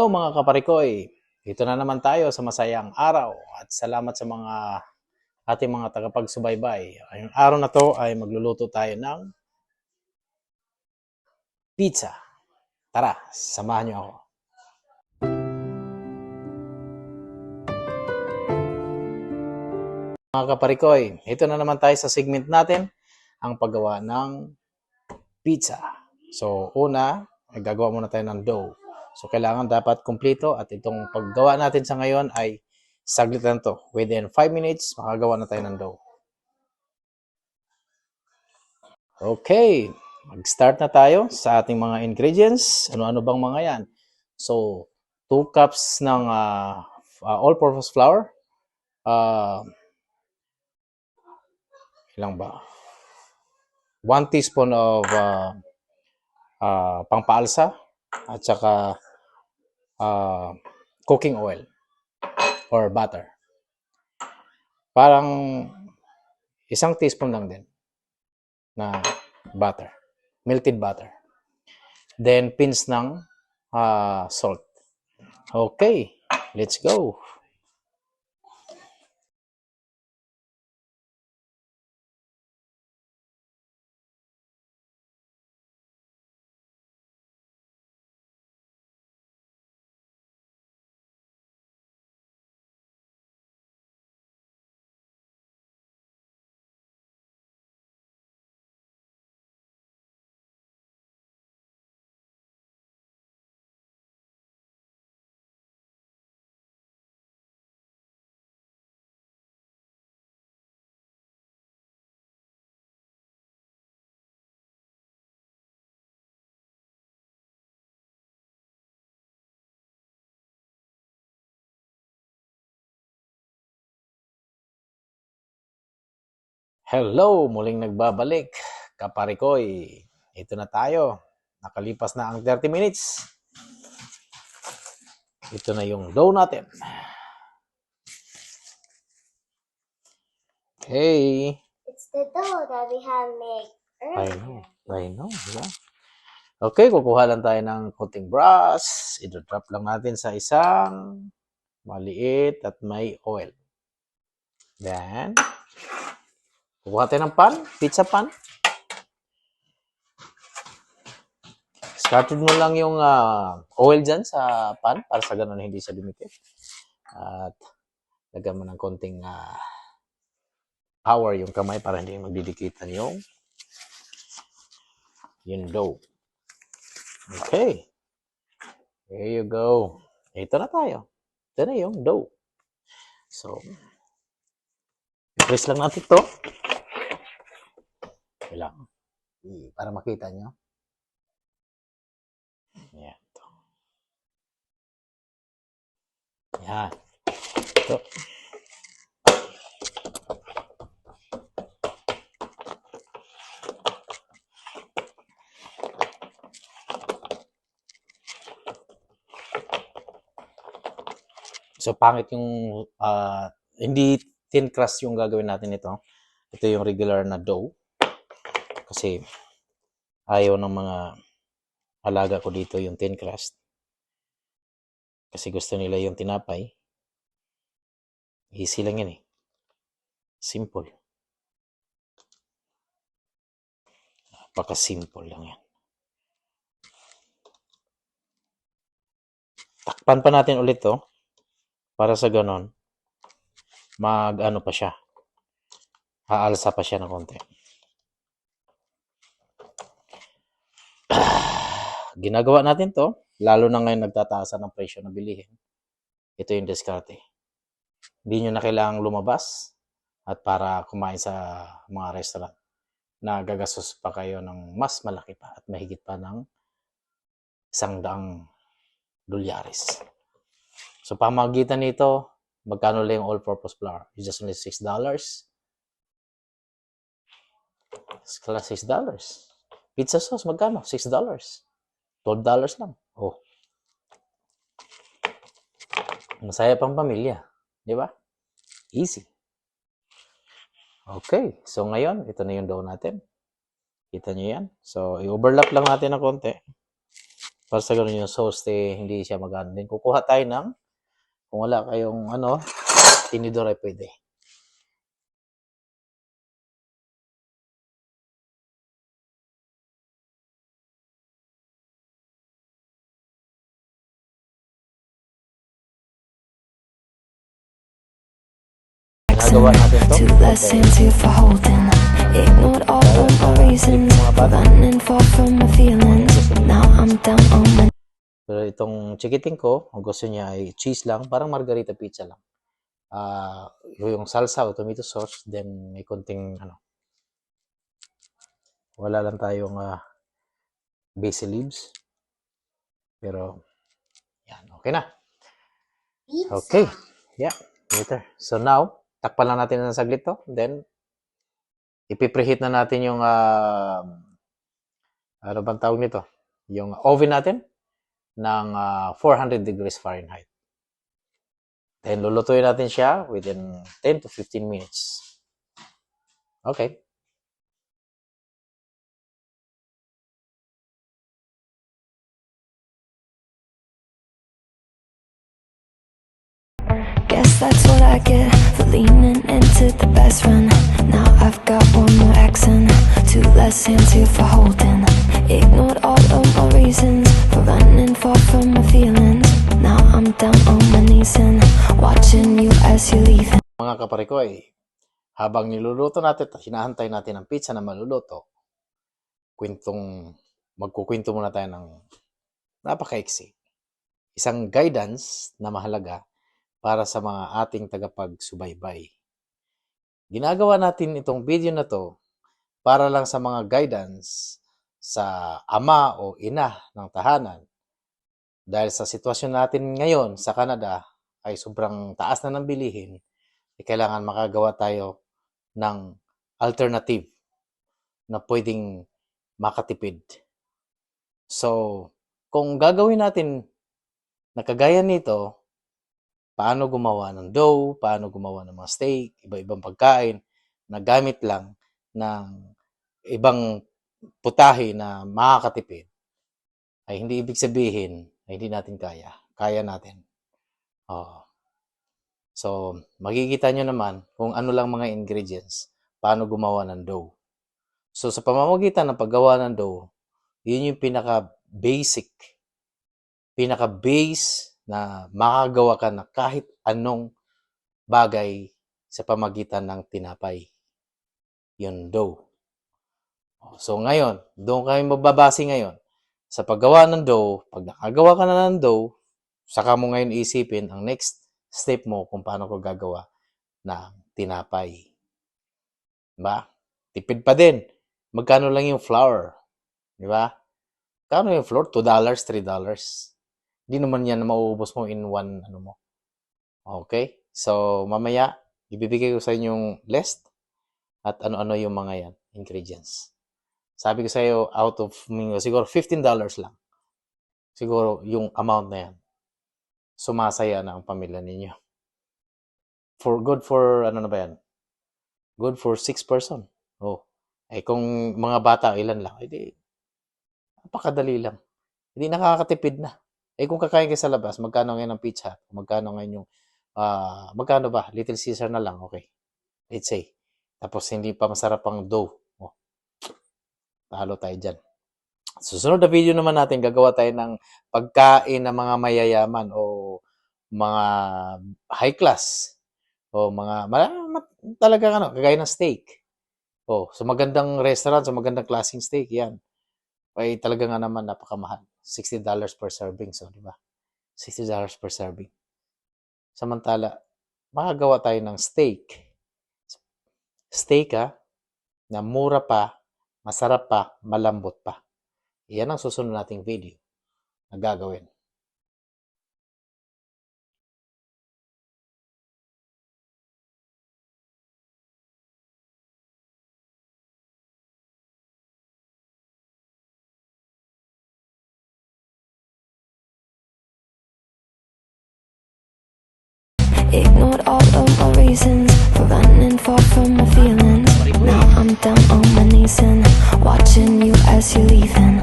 Hello mga kaparikoy! Ito na naman tayo sa masayang araw at salamat sa mga ating mga tagapagsubaybay. Ang araw na to ay magluluto tayo ng pizza. Tara, samahan niyo ako. Mga kaparikoy, ito na naman tayo sa segment natin, ang paggawa ng pizza. So, una, gagawa muna tayo ng dough. So, kailangan dapat kumpleto at itong paggawa natin sa ngayon ay saglit lang to. Within 5 minutes, makagawa na tayo ng dough. Okay, mag-start na tayo sa ating mga ingredients. Ano-ano bang mga yan? So, 2 cups ng ah, ah, all-purpose flour. Ah, ilang ba? 1 teaspoon of ah, ah, pangpaalsa at saka ah, cooking oil or butter. Parang isang teaspoon lang din na butter. Melted butter. Then pins ng ah, salt. Okay, let's go. Hello, muling nagbabalik. Kaparikoy, ito na tayo. Nakalipas na ang 30 minutes. Ito na yung dough natin. Okay. It's the dough that we have made I earlier. know. I know. Diba? Okay, kukuha lang tayo ng coating brush. Ito-drop lang natin sa isang maliit at may oil. Then, kukuha tayo ng pan, pizza pan. Scattered mo lang yung ah, oil dyan sa pan para sa ganun hindi siya dumikit. At lagyan mo ng konting ah, power yung kamay para hindi magdidikitan yung yung dough. Okay. There you go. Ito na tayo. Ito na yung dough. So, press lang natin to. Ito lang. Para makita nyo. Yan. to. Yan. Ito. So, pangit yung, ah, hindi thin crust yung gagawin natin ito. Ito yung regular na dough. Kasi, ayaw ng mga alaga ko dito yung thin crust. Kasi gusto nila yung tinapay. Easy lang yan eh. Simple. Napaka-simple lang yan. Takpan pa natin ulit to. Para sa ganon, mag ano pa siya. Aalsa pa siya ng konti. Ginagawa natin to, lalo na ngayon nagtataasan ng presyo na bilihin. Ito yung diskarte. Hindi nyo na kailangang lumabas at para kumain sa mga restaurant na gagastos pa kayo ng mas malaki pa at mahigit pa ng isang daang dolyares. So, pamagitan nito, magkano lang yung all-purpose flour? It's just only $6. It's kala $6. Pizza sauce, magkano? $6. $12 lang. Oh. Masaya pang pamilya. Di ba? Easy. Okay. So, ngayon, ito na yung dough natin. Kita nyo yan. So, i-overlap lang natin ng konti. Para sa ganun yung sauce, eh, hindi siya magano din. Kukuha tayo ng, kung wala kayong ano, tinidor ay pwede. Ginagawa natin to. Ignored all of my reasons. Running far from my feelings. Now I'm down on my Pero itong chikiting ko, ang gusto niya ay cheese lang, parang margarita pizza lang. Ah, yung salsa o tomato sauce, then may konting ano. Wala lang tayong ah, basil leaves. Pero yan, okay na. Pizza. Okay. Yeah, later. So now, takpan lang natin ng saglit to. Then, ipipreheat na natin yung, ah, ano bang tawag nito? Yung oven natin ng ah, 400 degrees Fahrenheit. Then, lulutuin natin siya within 10 to 15 minutes. Okay. Guess that's what I get for leaning into the best friend. Now I've got one more accent, two less into for holding. Ignored all of my reasons for running far from my feelings. Now I'm down on my knees and watching you as you leave. Mga kapare ko ay, habang niluluto natin, at hinahantay natin ang pizza na maluluto, kwentong, magkukwento muna tayo ng napakaiksi. Isang guidance na mahalaga para sa mga ating tagapagsubaybay. Ginagawa natin itong video na to para lang sa mga guidance sa ama o ina ng tahanan. Dahil sa sitwasyon natin ngayon sa Canada ay sobrang taas na ng bilihin, eh, kailangan makagawa tayo ng alternative na pwedeng makatipid. So, kung gagawin natin na kagaya nito, paano gumawa ng dough, paano gumawa ng mga steak, iba-ibang pagkain na gamit lang ng ibang putahe na makakatipid, ay hindi ibig sabihin ay hindi natin kaya. Kaya natin. Oh. So, makikita nyo naman kung ano lang mga ingredients, paano gumawa ng dough. So, sa pamamagitan ng paggawa ng dough, yun yung pinaka-basic, pinaka-base na makagawa ka na kahit anong bagay sa pamagitan ng tinapay. Yun dough. So, ngayon, doon kayo magbabase ngayon. Sa paggawa ng dough, pag nakagawa ka na ng dough, saka mo ngayon isipin ang next step mo kung paano ko gagawa ng tinapay. Diba? Tipid pa din. Magkano lang yung flour? Di ba? Kano yung flour? $2, $3. Hindi naman yan mauubos mo in one, ano mo. Okay? So, mamaya, ibibigay ko sa inyo yung list at ano-ano yung mga yan, ingredients. Sabi ko sa iyo, out of, siguro $15 lang. Siguro yung amount na yan. Sumasaya na ang pamilya ninyo. For good for, ano na ba yan? Good for six person. Oh. Eh kung mga bata, ilan lang? Edi, napakadali lang. Hindi nakakatipid na. Eh kung kakain kayo sa labas, magkano ngayon ang pizza? Magkano ngayon yung, ah, magkano ba? Little Caesar na lang, okay. Let's say. Tapos hindi pa masarap ang dough. Oh. Talo tayo dyan. Susunod na video naman natin, gagawa tayo ng pagkain ng mga mayayaman o mga high class o mga talagang ano, kagaya ng steak. Oh, sa magandang restaurant, sa magandang klaseng steak, yan. Ay talaga nga naman napakamahal. $60 per serving, so, di ba? $60 per serving. Samantala, makagawa tayo ng steak. Steak, ha? Na mura pa, masarap pa, malambot pa. Yan ang susunod nating video na gagawin. Ignored all of my reasons for running far from my feelings. Now I'm down on my knees and watching you as you're leaving.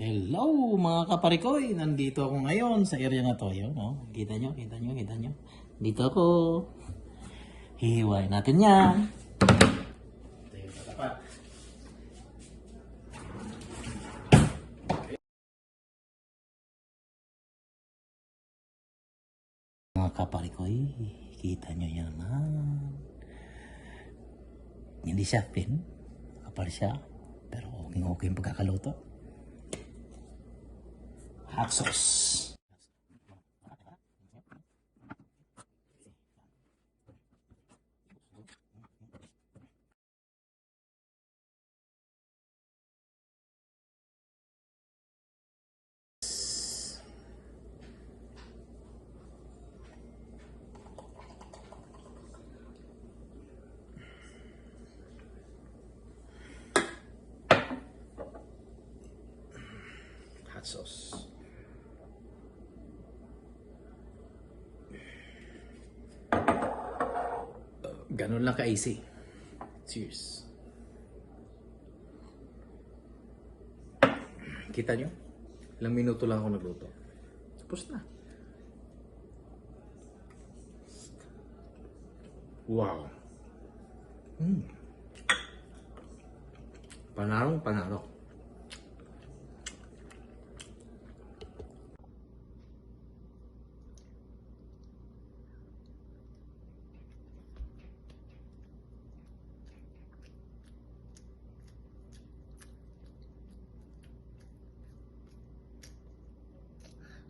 Hello mga kaparikoy! Nandito ako ngayon sa area na to. Yun, no? Oh. Kita nyo, kita nyo, kita nyo. Dito ako. Hihiwain natin yan. Mga kaparikoy, kita nyo yan naman. Hindi siya pin, kapal siya. Pero okay okay pagkakaluto. Sauce. Hot. Ganun lang ka-easy. Cheers. Kita nyo? Ilang minuto lang ako nagluto. Tapos na. Wow. Mm. Panarong panaro.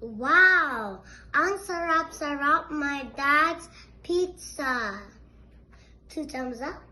Wow! Ang sarap-sarap my dad's pizza. Two thumbs up.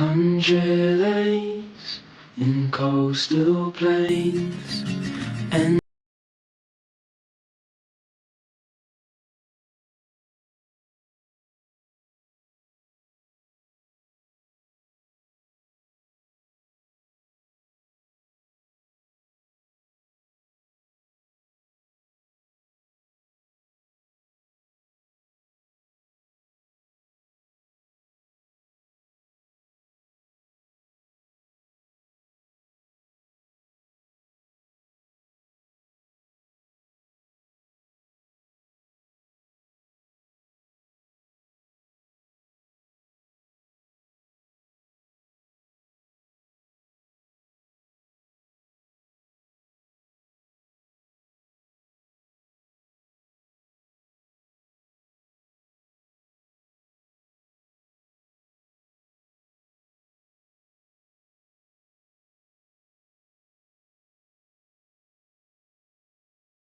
Country lanes in coastal plains and